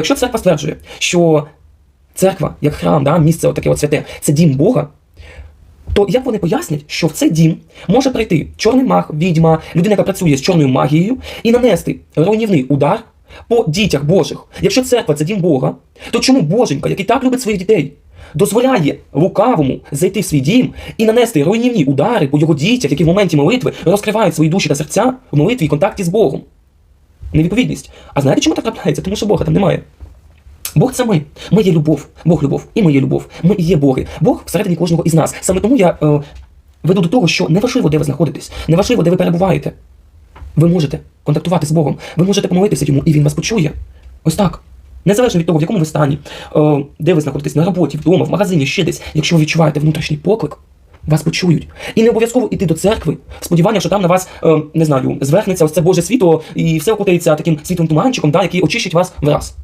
Якщо церква стверджує, що церква, як храм, да, місце отаке от святе, це дім Бога, то як вони пояснять, що в цей дім може прийти чорний маг, відьма, людина, яка працює з чорною магією, і нанести руйнівний удар по дітях Божих? Якщо церква це дім Бога, то чому Боженька, який так любить своїх дітей, дозволяє лукавому зайти в свій дім і нанести руйнівні удари по його дітях, які в моменті молитви розкривають свої душі та серця в молитві і контакті з Богом? Невідповідність. А знаєте, чому так трапляється? Тому що Бога там немає. Бог це ми. Ми є любов. Бог любов. І ми є любов. Ми і є Боги. Бог всередині кожного із нас. Саме тому я е, веду до того, що не важливо, де ви знаходитесь, не важливо, де ви перебуваєте. Ви можете контактувати з Богом, ви можете помолитися йому, і він вас почує. Ось так. Незалежно від того, в якому ви стані, е, де ви знаходитесь на роботі, вдома, в магазині, ще десь, якщо ви відчуваєте внутрішній поклик, вас почують. І не обов'язково йти до церкви, сподівання, що там на вас, е, не знаю, звернеться ось це Боже світло, і все окутається таким світлим туманчиком, да, який очищить вас враз.